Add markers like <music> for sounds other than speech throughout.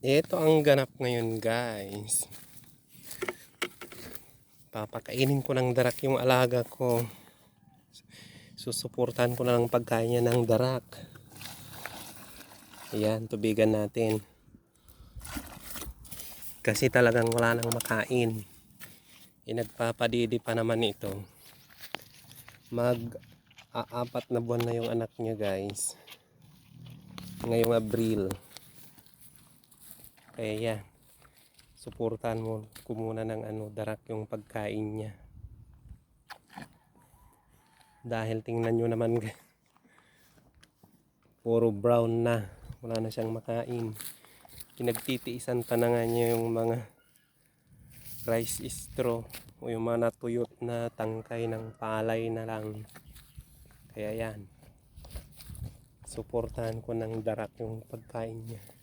Ito ang ganap ngayon guys. Papakainin ko ng darak yung alaga ko. Susuportahan ko na lang pagkain niya ng darak. Ayan, tubigan natin. Kasi talagang wala nang makain. E nagpapadidi pa naman ito. Mag aapat na buwan na yung anak niya guys. Ngayong Abril. Kaya yan. Suportahan mo ko ng ano, darak yung pagkain niya. Dahil tingnan nyo naman. <laughs> Puro brown na. Wala na siyang makain. Pinagtitiisan pa na nga niya yung mga rice straw o yung mga natuyot na tangkay ng palay na lang. Kaya yan. Suportahan ko ng darak yung pagkain niya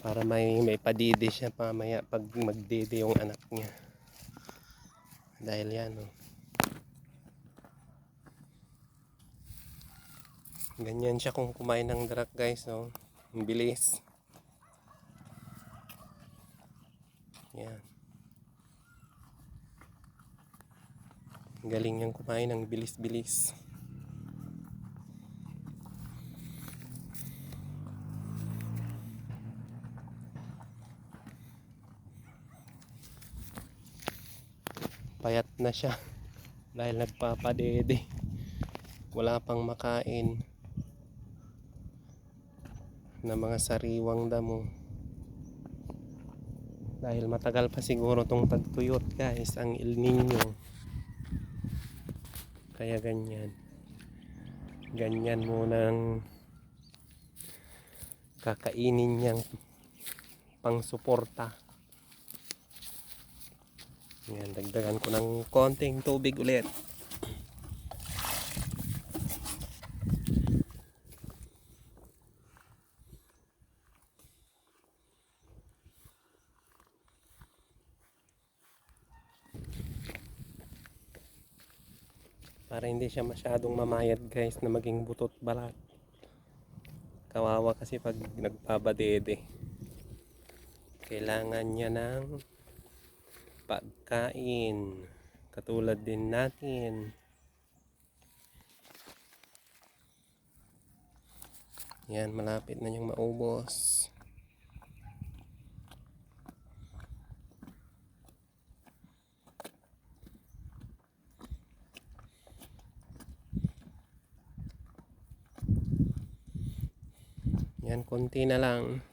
para may may padidi siya pamaya pag magdidi yung anak niya dahil yan oh. ganyan siya kung kumain ng darak guys oh. ang bilis yan galing niyang kumain ng bilis bilis payat na siya. <laughs> Dahil nagpapadede. Wala pang makain. Na mga sariwang damo. Dahil matagal pa siguro tong tagtuyot guys ang El Nino kaya ganyan. Ganyan munang kakainin niyang pang suporta yan, dagdagan ko ng konting tubig ulit. Para hindi siya masyadong mamayad guys na maging butot balat. Kawawa kasi pag nagpabadede. Kailangan niya ng pagkain. Katulad din natin. Yan malapit na yung maubos. Yan konti na lang